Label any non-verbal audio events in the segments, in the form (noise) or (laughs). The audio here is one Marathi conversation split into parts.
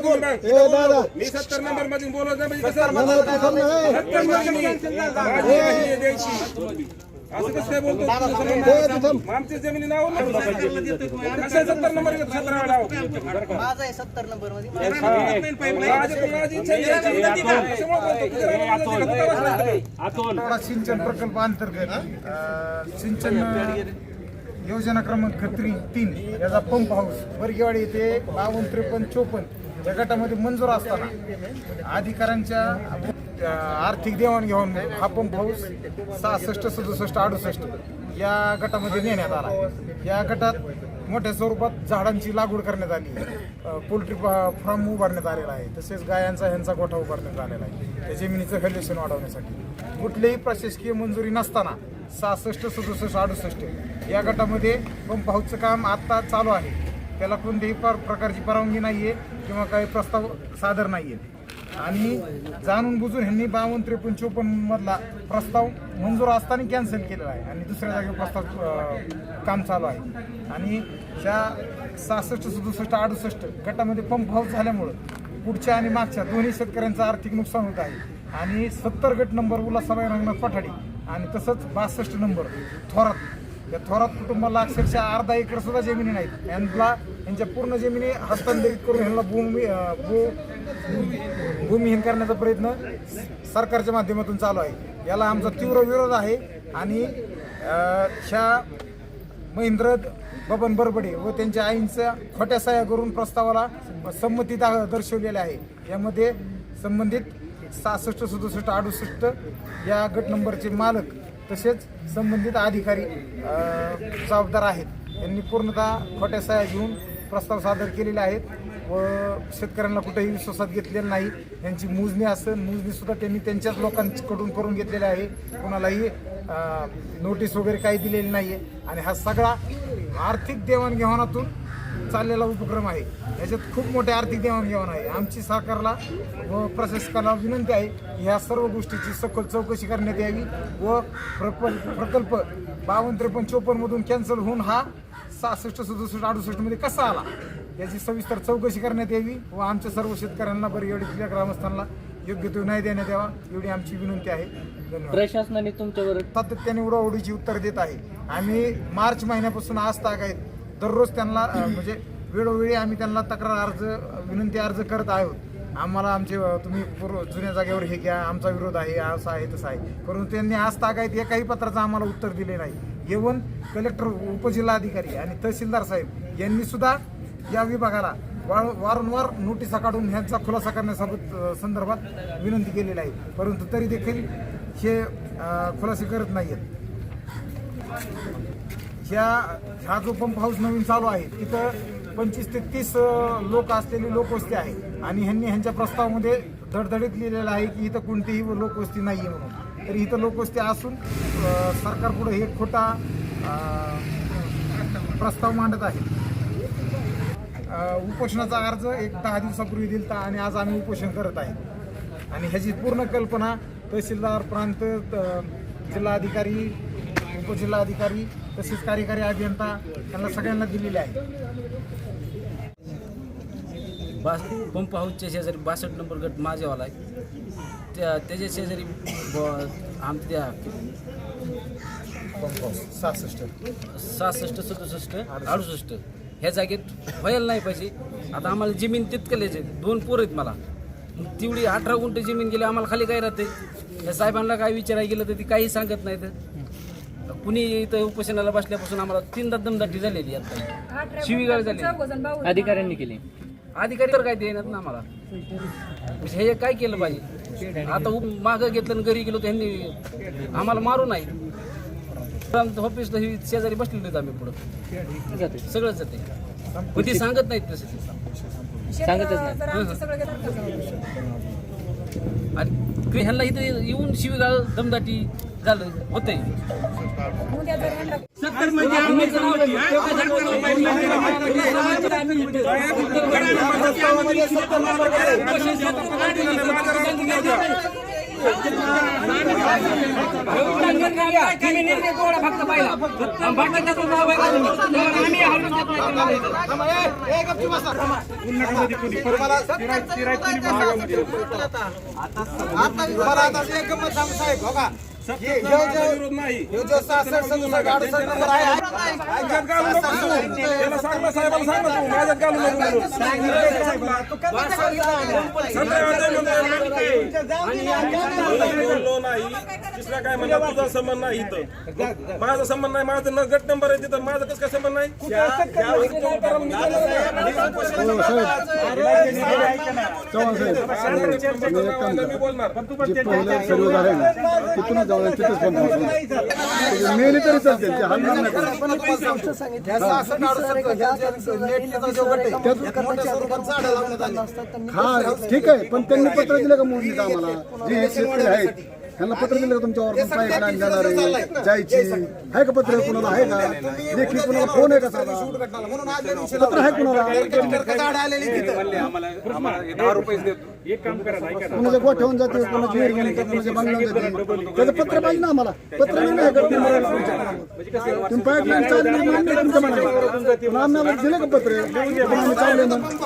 बोलू. मी सत्तर नंबरमध्ये बोलत नाही म्हणजे कसं? सत्तरमध्ये मी. माझी आहे द्यायची. असं कसं काय बोलतो? तुझं संबंध नाही. आमच्या जमिनी नाव नाही कसं सत्तर नंबर सतरा नाव माझा आहे सत्तरमध्ये? थोडा सिंचन प्रकल्प अंतर्गत सिंचन योजना क्रमांक त्री तीन याचा पंप हाऊस बरगेवाडी येथे बावन्न त्रेपन्न चोपन्न. या गटामध्ये मंजूर असताना अधिकाऱ्यांच्या आर्थिक देवाणघेवाण हा पंप हाऊस सहासष्ट सदुसष्ट अडुसष्ट या गटामध्ये नेण्यात आला. या गटात मोठ्या स्वरूपात झाडांची लागवड करण्यात आली. पोल्ट्री फार्म उभारण्यात आलेला आहे. तसेच गायांचा ह्यांचा गोठा उभारण्यात आलेला आहे. त्या जमिनीचं व्हॅल्युएशन वाढवण्यासाठी. कुठलीही प्रशासकीय मंजुरी नसताना सहासष्ट सदुसष्ट अडुसष्ट या गटामध्ये पंप हाऊसचं काम आत्ता चालू आहे. त्याला कोणत्याही प्रकारची परवानगी नाही आहे किंवा काही प्रस्ताव सादर नाही आहेत आणि जाणून बुजून ह्यांनी बावन्न त्रेपन्न चोपन्न मधला प्रस्ताव मंजूर असताना कॅन्सल केलेला आहे. आणि दुसऱ्या जागेवर प्रस्ताव काम चालू आहे. आणि ज्या सहासष्ट सदुसष्ट अडुसष्ट गटामध्ये पंप हाऊस झाल्यामुळं पुढच्या आणि मागच्या दोन्ही शेतकऱ्यांचं आर्थिक नुकसान होत आहे. आणि सत्तर गट नंबर उल्हासबाई रंगनाथ पठाडी आणि तसंच बासष्ट नंबर थोरात या थोरात कुटुंबाला अक्षरशः अर्धा एकर सुद्धा जमिनी नाहीत. यांना यांच्या पूर्ण जमिनी हस्तांतरित करून ह्यांना भूमी भू भूमिहीन करण्याचा प्रयत्न सरकारच्या माध्यमातून चालू आहे. याला आमचा तीव्र विरोध आहे आणि ह्या महेंद्र बबन बरबडे व त्यांच्या आईंचा खोट्या सह्या करून प्रस्तावाला संमती दा दर्शवलेली आहे. यामध्ये संबंधित सहासष्ट सदुसष्ट अडुसष्ट या गट नंबरचे मालक तसेच संबंधित अधिकारी जबाबदार आहेत. यांनी पूर्णतः खोट्या सह्या घेऊन प्रस्ताव सादर केलेले आहेत व शेतकऱ्यांना कुठेही विश्वासात घेतलेलं नाही. यांची मोजणी असेल मोजणीसुद्धा त्यांनी त्यांच्याच लोकांकडून करून घेतलेली आहे. कोणालाही नोटीस वगैरे काही दिलेली नाही आहे आणि हा सगळा आर्थिक देवाणघेवाणातून चाललेला उपक्रम आहे. याच्यात खूप मोठे आर्थिक देवाणघेवाण आहे. आमची सरकारला व प्रशासकाला विनंती आहे ह्या सर्व गोष्टीची सखोल चौकशी करण्यात यावी व प्रकल्प प्रकल्प बावन्न त्रेपन्न चोपन्नमधून कॅन्सल होऊन हा सहासष्ट सदुसष्ट अडुसष्टमध्ये कसा आला? याची सविस्तर चौकशी करण्यात यावी व आमच्या सर्व शेतकऱ्यांना बरी एवढी ग्रामस्थांना योग्य तो न्याय देण्यात यावा एवढी आमची विनंती आहे. धन्यवाद. प्रशासनाने तुमच्यावर सातत्याने उडाउडीची उत्तर देत आहे. आम्ही मार्च महिन्यापासून आज ताग आहेत. दररोज त्यांना म्हणजे वेळोवेळी आम्ही त्यांना तक्रार अर्ज विनंती अर्ज करत आहोत. आम्हाला आमचे तुम्ही पूर्व जुन्या जागेवर हे घ्या आमचा विरोध आहे असं आहे तसं आहे. परंतु त्यांनी आज ताग आहेत एकाही पत्राचं आम्हाला उत्तर दिले नाही. येऊन कलेक्टर उपजिल्हाधिकारी आणि तहसीलदार साहेब यांनी सुद्धा या विभागाला वार- वारंवार नोटिसा काढून ह्यांचा खुलासा करण्यासोबत संदर्भात विनंती केलेली आहे. परंतु तरी देखील हे खुलासे करत नाही आहेत ह्या हा जो पंप हाऊस नवीन चालू आहे तिथं पंचवीस ते तीस लोक असलेली लोकवस्ती आहे. आणि ह्यांनी ह्यांच्या प्रस्तावामध्ये धडधडीत लिहिलेलं आहे की इथं कोणतीही लोकवस्ती नाही आहे म्हणून. तर इथं लोकवस्ती असून सरकारपुढे हे खोटा प्रस्ताव मांडत आहे. उपोषणाचा अर्ज एक दहा दिवसापूर्वी दिलता आणि आज आम्ही उपोषण करत आहे. आणि ह्याची पूर्ण कल्पना तहसीलदार प्रांत त- जिल्हाधिकारी उपजिल्हाधिकारी तसेच कार्यकारी अभियंता त्यांना सगळ्यांना दिलेले आहे. बास पंप हाऊसच्या शेजारी बासष्ट नंबर गट माझेवाला आहे. त्या त्याच्या शेजारी ब- आमच्या सहासष्ट सहासष्ट सदुसष्ट अडुसष्ट. ह्या जागेत व्हायला नाही पाहिजे. आता आम्हाला जमीन तितकलेच आहे दोन पोरं आहेत मला. तेवढी अठरा गुंठ जमीन गेली आम्हाला खाली काय राहते या साहेबांना काय विचारायला गेलं तर ती काही सांगत नाहीत. कुणी इथं उपोषणाला बसल्यापासून आम्हाला तीनदा दमदाटी झालेली आता. शिवीगाळ झाली. अधिकाऱ्यांनी केली. अधिकारी तर काय देणार ना आम्हाला. हे काय केलं पाहिजे? आता मागं घेतलं आणि घरी गेलो त्यांनी आम्हाला मारू नाही. आमचं ऑफिसला ही शेजारी बसलेलो आहेत आम्ही पुढं. जाते. सगळं जाते. पण ती सांगत नाहीत तसे. सांगतच नाही. आणि ह्यांना इथं येऊन शिवीगाळ दमदाटी झालं होतंय मला आता एक गंमत सांगू साहेब बघा हे- हे विरोध नाही हे माझ्यात घालू नको तू. माझ्यात घालू नको बोललो नाही दुसरा काय म्हणला तुझा संबंध नाही इथं. माझा संबंध नाही माझा न- गट नंबर आहे तिथं. माझा कसं काय संबंध नाही? मी बोलणार. जे पहिले सर्व ना. जाऊन तिथेच बंद मेले तरी चालते ते हलणार. हा. ठीक आहे. पण त्यांनी पत्र दिलं का मोदीचं आम्हाला? जे हे शेतकरी आहेत त्यांना पत्र दिलं का तुमच्यावर पाईपलाईन जाणार आहे जायची आहे का पत्र कुणाला आहे का देखील कुणाला फोन आहे का साधा पत्र आहे कुणाला तिथं. कुणाच्या गोठ्यावून जाते कुणाची विहीर घेऊन जाते कुणाच्या बंगल्यावर जाते त्याचं पत्र पाहिजे ना आम्हाला पत्र नाही. तुम्ही पाईपलाईन चालली मान्य आहे तुमच्या मनाला पण आम्हाला दिलं का पत्र पण आम्ही चालले ना नाही.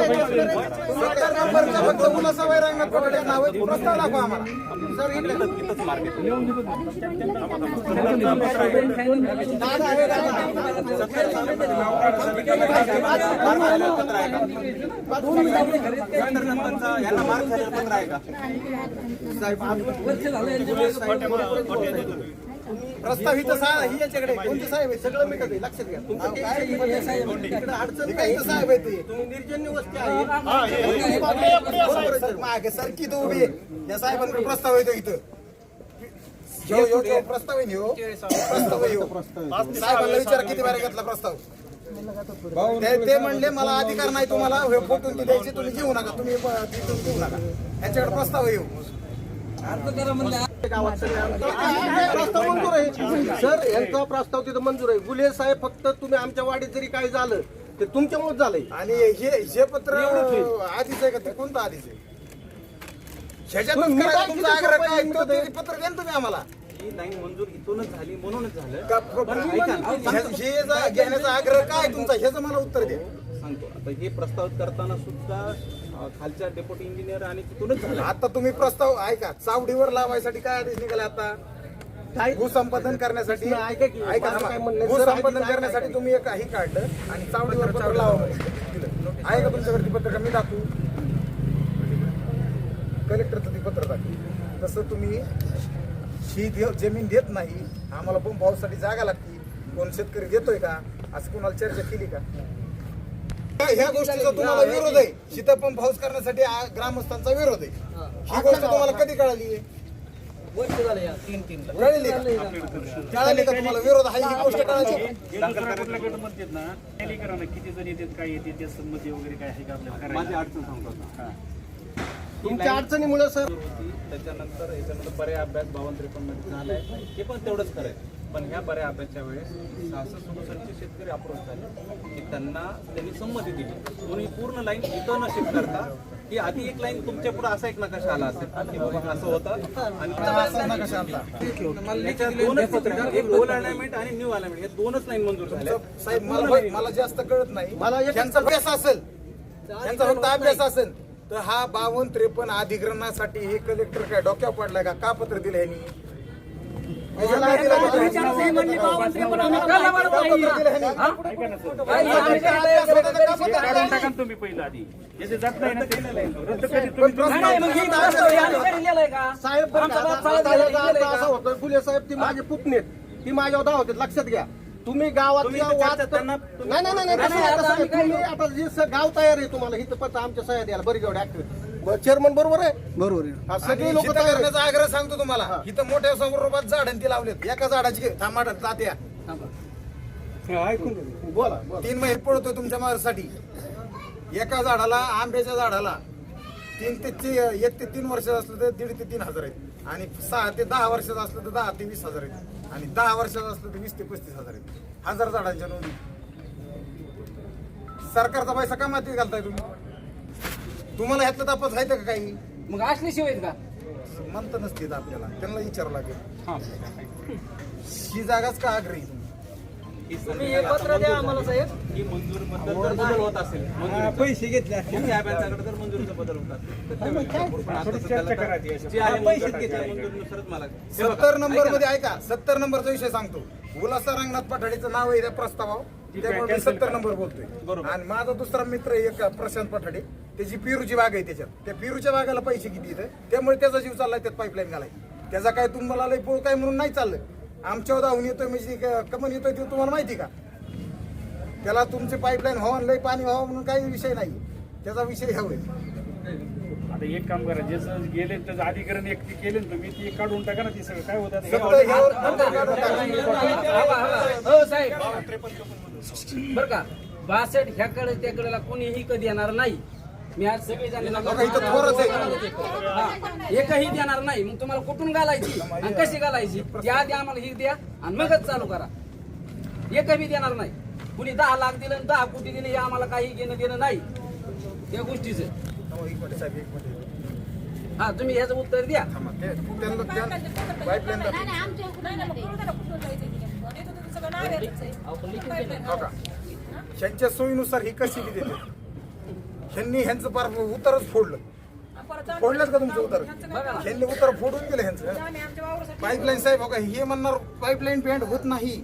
सत्तर नंबरचा फक्त मुलाचा वैरांगात पकडे नाव आहे. प्रस्ताव दाखवा आम्हाला. सर, इकडे. प्रस्ताव इथं सा- ही याच्याकडे. कोणते साहेब आहे सगळं आहे लक्षात घ्या. तुमचं काय इकडे अडचण काय इथं साहेब आहे ते? तुम्ही निर्जन्य वस्ती आहे. मागे सरकी तो उभी आहे. या साहेबांकडे प्रस्ताव येतो इथं. प्रस्ताव आहे? प्रस्ताव आहे ह्यो. साहेबांना विचारा किती बारे घेतला प्रस्ताव. ते ते म्हणले मला अधिकार नाही तुम्हाला. हे फोटून ती द्यायची. तुम्ही घेऊ नका. तुम्ही घेऊ नका. यांच्याकडे प्रस्ताव आहे ह्यो. प्रस्ताव मंजूर आहे सर यांचा प्रस्ताव तिथं मंजूर आहे. गुले साहेब फक्त तुम्ही आमच्या वाडीत जरी काय झालं ते तुमच्यामुळे झालंय. आणि हे हे पत्र आधीच आहे का? ते कोणतं आधीच आहे? ह्याच्यातच पत्र द्या तुम्ही आम्हाला. ही नाही मंजूर इथूनच झाली म्हणूनच झालं. हे घेण्याचा आग्रह काय तुमचा? ह्याचं मला उत्तर द्या. सांगतो. आता हे प्रस्ताव करताना सुद्धा खालच्या डेप्युटी इंजिनियर आणि तिथूनच झालं. आता तुम्ही प्रस्ताव ऐका चावडीवर लावायसाठी काय आदेश निघाले आता? भूसंपादन करण्यासाठी? ऐका की, ऐका भूसंपादन करण्यासाठी तुम्ही एक काही काढलं आणि चावडीवर पत्र लावा. आहे का तुमच्याकडे पत्र मी दाखवू. कलेक्टरचं ते पत्र दाखवू. तसं तुम्ही ही दे- जमीन देत नाही आम्हाला पंप हाऊससाठी जागा लागते. कोण शेतकरी देतोय का? असं कोणाला चर्चा केली का? ह्या- ह्या गोष्टीचा तुम्हाला विरोध आहे. शीता पंप हाऊस करण्यासाठी आ- ग्रामस्थांचा विरोध आहे. ही. गोष्ट तुम्हाला कधी कळाली आहे? कळली का? कळाली का तुम्हाला? विरोध आहे ही गोष्ट कळाली. किती जण येतात काय येते त्या संमती वगैरे काय आहे का आपल्याला माझी अडचण सांगतो तुमच्या अडचणीमुळे सर? त्याच्यानंतर याच्यानंतर पर्याय अभ्यास बावन्न त्रेपन्नमध्ये झालाय. हे पण तेवढंच खरंय पण ह्या पर्याय अभ्यासच्या वेळेस सहासष्ट सदुसष्टचे शेतकरी अप्रोच झाले की त्यांना त्यांनी संमती दिली. म्हणून ही पूर्ण लाईन इथं न शिफ्ट करता ही आधी एक लाईन तुमच्यापुढे असा एक नकाशा आला असेल की बाबा असं होतं. आणि दोनच पत्रिका एक ओल्ड अलाइनमेंट आणि न्यू अलाइनमेंट हे दोनच लाईन मंजूर झाल्या साहेब मला मला जास्त कळत नाही. मला यांचा अभ्यास असेल. यांचा फक्त अभ्यास असेल. तर हा बावन्न त्रेपन्न अधिग्रहणासाठी हे कलेक्टर काय डोक्यावर पडलाय का? का पत्र दिलं ह्यांनी काढून टाका ना तुम्ही पहिलं आधी ज्याचे जात नाही ना ते रद्द कधी पण तुम्ही प्रस्ताव- साहेब बरं का, आता- आता याचा अर्थ असा होतो फुले साहेब ती माझे पुतणेत ती माझ्यावर धाव होते लक्षात घ्या तुम्ही गावातल्या तुम्ही वाद चर्चा त्यांना- नाही नाही नाही तसं नाही, तसं नाही. तुम्ही आता जे स- गाव तयार आहे तुम्हाला इथं पत्र आमच्या सह्या द्यायला बरी जेवढे ऍक्टिव्ह चेअरमन बरोबर आहे? बरोबर आहे. सगळे लोक हित तयार आहेत. करण्याचा आग्रह सांगतो तुम्हाला. इथं मोठ्या स्वरूपात झाडांती लावलेत. एका झाडाची थांबा जात्या बोला. बोला. तीन महिने पळतोय तुमच्या माझ्यासाठी एका झाडाला आंब्याच्या झाडाला तीन ते ती- एक ते तीन वर्षाचं असलं तर दीड ते तीन हजार आहेत. आणि सहा ते दहा वर्षाचं असलं तर दहा ते वीस हजार आहेत. आणि दहा वर्षाचं असलं तर वीस ते पस्तीस हजार आहेत. हजार झाडांच्या नोंदी. सरकारचा पैसा का मातीत घालताय तुम्ही. तुम्हाला ह्यातलं तपास आहे का काही? मग असल्याशिवाय का? म्हणत नसते आपल्याला. त्यांना विचारावं लागेल. ही. जागाच का आग्रही तुम्ही? पत्र द्या आम्हाला साहेब. ही मंजूरबद्दल जर बदल होत असेल पैसे घेतले ह्या बँकाकडे जर मंजुरीचा बदल होत असेल तर त्या बँकेकडून पण आता सध्याला तर जे आहे पैसे घेतले. मंजुरीनुसारच मला हे बघा, सत्तर नंबरमध्ये. ऐका सत्तर नंबरचा विषय सांगतो. उल्हासा रंगनाथ पठाडेचं नाव आहे त्या प्रस्तावावर. त्यामुळे मी सत्तर नंबर बोलतोय. आणि माझा दुसरा मित्र आहे एक प्रशांत पठाडे त्याची पिरूची बाग आहे त्याच्यात. त्या पिरूच्या बागाला पैसे किती येतं त्यामुळे त्याचा जीव चाललाय त्यात पाईपलाईन घालाय. त्याचा काय तुम्हाला लय पोळ काय म्हणून नाही चाललं. आमच्यावर धावून येतोय म्हणजे कमन येतोय ते तुम्हाला माहिती का? त्याला तुमचे पाईपलाईन व्हावं लय पाणी व्हावं म्हणून काही विषय नाही त्याचा विषय हवंय आता एक काम करा ज्याचं गेले त्याचं अधिकरण एक ते केले तुम्ही ते काढून टाका ना ते सगळं काय होतं? बर का? बासष्ट ह्याकडे त्याकडेला कोणीही कधी येणार नाही. मी आज सगळे बघा, इथं थोरच आहे. एकही देणार नाही. मग तुम्हाला कुठून घालायची? आणि कशी घालायची? त्या आधी आम्हाला ही द्या आणि मगच चालू करा. एकही देणार नाही. कुणी दहा लाख दिलं आणि दहा कोटी दिले हे आम्हाला काही घेणं देणं नाही. त्या गोष्टीचं. हो. हा तुम्ही ह्याचं उत्तर द्या थांबा. ते- त्यांना- त्या- पाईपलाईन दाखव. हो का? ह्यांच्या सोयीनुसार ही कशी किती देते ह्यांनी ह्यांचं पार उतरच फोडलं. फोडलं का तुमचं उतर? ह्यांनी उतर फोडून गेलं ह्यांचं पाईपलाईन साहेब हो का हे म्हणणार पाईपलाईन बँड होत नाही.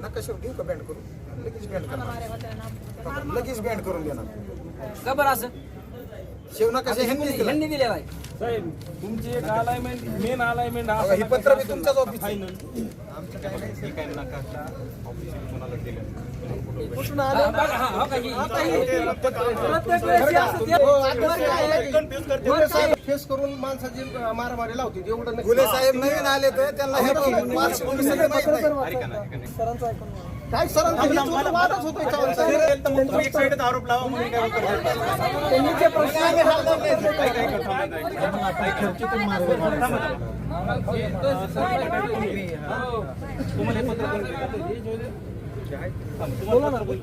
नकाशावर घेऊ का बँड करून? लगेच बँड करणार. हो? लगेच बँड करून देणार. का बरं असं? ह्यांनीच दिलं. ह्यांनी दिलेला आहे साहेब तुमची एक अलाइनमेंट मेन अलाइनमेंट बघा, हे पत्र मी तुमच्याच ऑफिस कुठून हा, आलं? प्रत्येक वेळेस काय फेस करून माणसाची मारामारी लावते. एवढं नाही. फुले साहेब नवीन आले तर त्यांना हे पार्श्वभूमी सगळं माहीत नाही. ऐका ना ऐका ना काय सरांचं हे वादच साईडच आरोप लावा म्हणून? त्यांनी जे प्रश्न हा. तुम्हाला हे?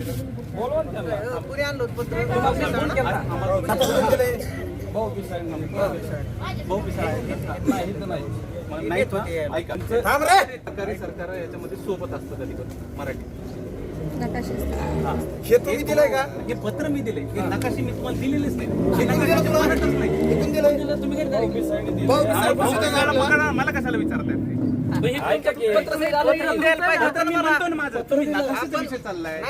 भाऊ आहे. भाऊ आहे. नाही, नाही. ऐका. थांब रे. सरकारी सरकार याच्यामध्ये सोबत असतं कधी कधी मराठी. हे. तुम्ही दिलंय का? हे पत्र मी दिले हे नकाशे मी तुम्हाला दिलेलेच नाही? मला कशाला विचारताय हे. पत्र चाललाय.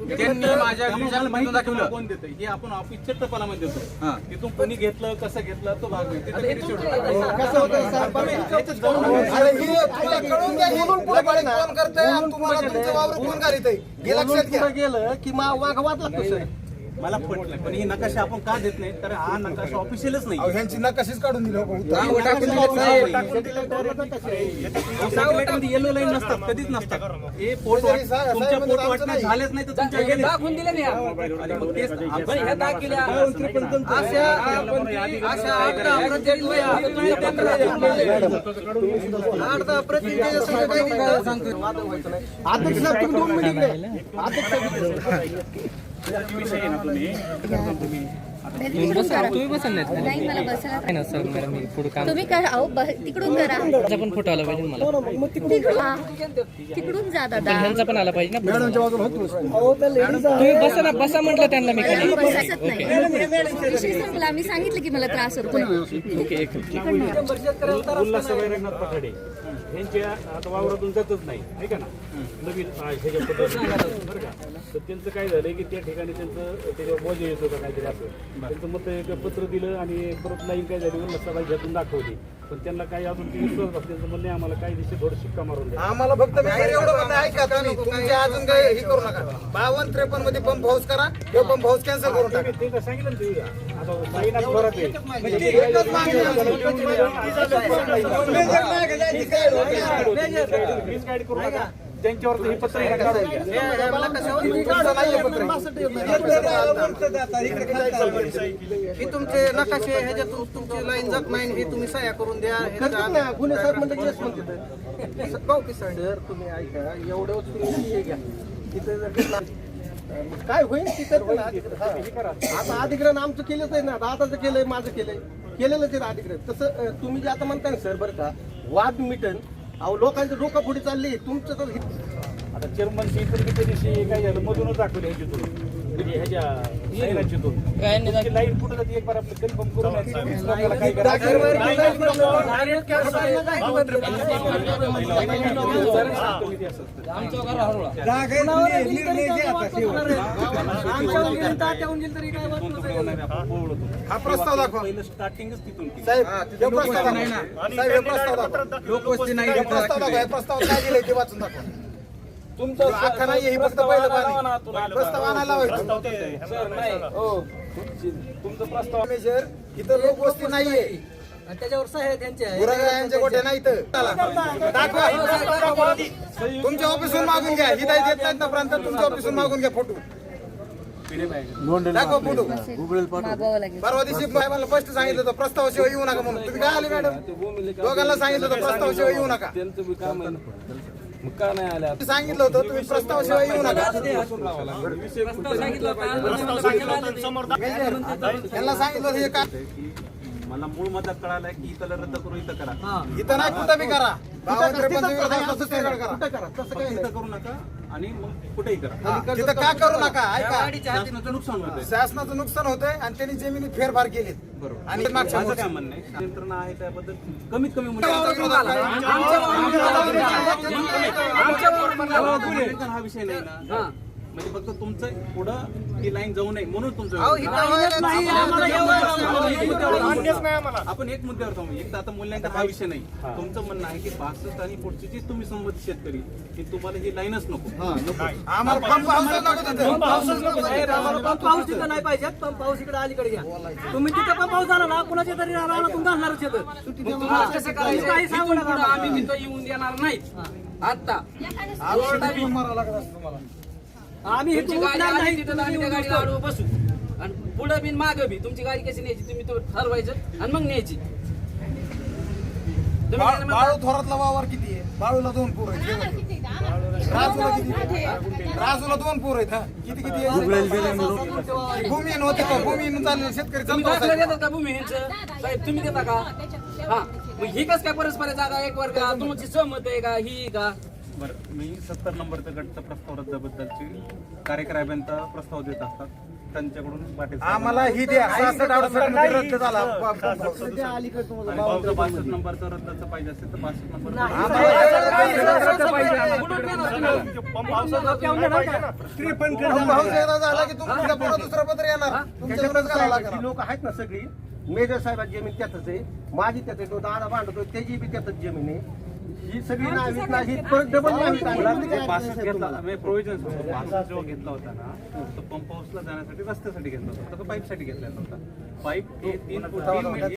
त्यांनी माझ्या घरी दाखवलं. कोण देतं हे आपण ऑफिसच्या टपालामध्ये देतो तिथून कोणी घेतलं कसं घेतलं तो भाग नाही. तिथं शेवटी कसं साहेब, तुम्हाला तुमचं वावर कोण घालीत हे लक्षात घ्या. गेलं की मा वाघ वाद लागतो सर मला पटलं. पण ही नकाशा आपण का देत नाही? तर हा नकाशा ऑफिशियलच नाही. अहो, ह्यांची नकाशीच काढून दिली. हो टाकून येलो लाईन नसतात कधीच नसतात. हे पोट तुमच्या पोट आमचं वाटणे नाही. झालेच नाही तर तुमच्या गेले. दाखवून दिले नाही आणि मग तेच पण ह्या दाखवल्या अशा अशा आठ प्रत्येक वेळी आता तुम्ही अध्यक्ष साहेब तुम्ही दोन मिनिट इकडे. अध्यक्ष साहेब इकडे. विषय आहे ना तुम्ही काय करता तुम्ही तुम्ही बसा नाहीत खाली. नाही मला बसायला नाही ना सर मॅडम मी पुढे काम तुम्ही करा अहो ब- तिकडून करा. पण फोटो आला पाहिजे मला. तिकडून हा. तिकडून जा दादा. ह्यांचा पण आला पाहिजे ना मॅडमच्या बाजूला होतो तुम्ही बसा ना बसा म्हटलं त्यांना मी खाली. बसत नाही. विषय संपला. मी सांगितलं की मला त्रास होतोय. ओके एक उल्हास रंगनाथ पठाडे यांचे आता वावरातून जातच नाही. आहे का ना? नवीन आ, ह्याच्या पद्धतीने. बरं का? तर त्यांचं काय झालं की त्या ठिकाणी त्यांचं त्याच्यावर बोज येत होतं काहीतरी असं. त्यांचं मत एक पत्र दिलं आणि परत लाईन काय झाली सभा घ्यातून दाखवली. पण त्यांना काही अजून ते विश्वास नसतो. त्यांचं म्हणणे आम्हाला काही दिवशी थोडं शिक्का मारून द्या. आम्हाला फक्त एवढं म्हणणं आहे का तुम्ही. तुमचे अजून काही हे करू नका. बावन्न त्रेपन्नमध्ये पंप हाऊस करा किंवा पंप हाऊस कॅन्सल करून टाका. ते तर सांगितलं ना तुम्ही आता लाईन जोरात आहे. एकच मागणी आहे. मीच गाईड करू नका. त्यांच्यावर हे पत्र हे तुमचं नाहीये पत्र. हे तुमचे नकाशे ह्याच्यातून तुमची लाईन जात नाही हे तुम्ही सह्या करून द्या. म्हणजे (laughs) सर तुम्ही ऐका एवढं तुम्ही हे घ्या. तिथे जर घेतला काय होईल. आता अधिग्रहण आमचं केलंच आहे ना आता आताचं केलंय माझं केलंय. केलेलंच आहे अधिग्रहण तसं तुम्ही जे आता म्हणताय ना सर बरं का वाद मिटन अहो लोकांची डोकं पुढे चालली. तुमचं तर हे- आता चेअरमनची इतर किती दिवशी काय झालं मधूनच दाखवले ह्याच्यातून म्हणजे लाईन कुठं जाते एक बार आपलं कन्फर्म करून यायचं. आपल्याला काय करायचं हा प्रस्ताव दाखवा स्टार्टिंगच तिथून हे प्रस्ताव दाखवा. हे प्रस्ताव दाखवा. हे प्रस्ताव. हे काय ते वाचून दाखवा तुमचं नाही हे फक्त पहिलं पाणी. प्रस्ताव आणायला हो तुमचं प्रस्ताव मेजर इथं लोकवस्ती नाहीये. त्याच्यावर सह्या त्यांच्या. गुरायांचे गोठे नाही इथं. दाखवा. तुमच्या ऑफिसून मागून घ्या. ही देत नाहीत ना प्रांत तुमच्या ऑफिसून मागून घ्या फोटो. दाखवा फोटो. मागवावं लागेल परवा दिवशी साहेबांना स्पष्ट सांगितलं होतं प्रस्तावाशिवाय येऊ नका म्हणून. तुम्ही काय आले मॅडम? दोघांना सांगितलं होतं प्रस्तावाशिवाय येऊ नका. मग का नाही आल्या? सांगितलं होतं तुम्ही प्रस्तावाशिवाय येऊ नका. त्यांना सांगितलं होतं हे काय की मला मूळ मत कळालाय की इथं रद्द करू इथं करा. इथं नाही कुठं बी करा. तिकडे करा फक्त इथं करू नका. आणि मग कुठेही करा. तिथं का करू नका? ऐका. शासनाचं नुकसान होतंय. शासनाचं नुकसान होतंय आणि त्यांनी जमिनी फेरफार केलीत. बरोबर. आणि मागच्या माझं वर्षी. काय म्हणणं आहे? यंत्रणा आहे त्याबद्दल कमीत कमी हा विषय नाही ना म्हणजे फक्त तुमचं पुढं ही लाईन जाऊ नये म्हणून तुमचं आपण एक मुद्द्यावर थांबू. एक तर आता मूल्यांकन हा विषय नाही. तुमचं म्हणणं आहे की बासष्ट आणि पुढची जी तुम्ही संबंधित शेतकरी की तुम्हाला ही लाईनच नको. तिथं. तिथं. नाही. पाहिजे पंप हाऊस इकडे अलीकडे घ्या तुम्ही तिथं पंप हाऊस आला ना कुणाच्या तरी येतं करायचं? काही सांगू आम्ही तिथं येऊन देणार नाही आता आम्ही हे तुमची गाडी आली नाही तिथं आम्ही त्या गाडीला आडवं बसू. आणि पुढं बिन मागं बी तुमची गाडी कशी न्यायची? तुम्ही तो ठरवायचं आणि मग न्यायची. तुम्ही बाळू काय म्हणता? बाळू थोरातला वावर किती आहे? बाळूला दोन पोर आहेत. राजूला किती राजूला दोन पोर आहेत हा. किती किती आहे? भूमी नव्हते का? भूमी चालले शेतकरी तुम्ही चालतो दाखला साहेब. देतात का भूमिहीनचं साहेब तुम्ही देता का? हा. मग ही कस काय परस्पर जागा एक वर्ग? तुमची सहमत आहे का? ही का? बरं मी सत्तर नंबरचा गटचा प्रस्ताव रद्दबद्दलची कार्यक्रमांचा प्रस्ताव देत असतात त्यांच्याकडून पाटील आम्हाला ही द्या सहासष्ट अडुसष्टमध्ये रद्द झाला. आणि बासष्ट नंबरचा रद्दचा पाहिजे असेल तर बासष्ट नंबर झाला की तुमच्यापुढे दुसरं पत्र येणार. ही लोक आहेत ना सगळी मेजर साहेबांची जमीन त्यातच आहे माझी त्यात आहे तो दादा भांडतोय त्याची बी त्यातच जमीन आहे ही सगळी नावी नाही परत डबल बासष्ट घेतला प्रोव्हिजन बासष्ट जेव्हा घेतला होता ना तो पंप हाऊसला जाण्यासाठी रस्त्यासाठी घेतला होता तो पाईपसाठी घेतलेला होता. पाईप हे तीन तीन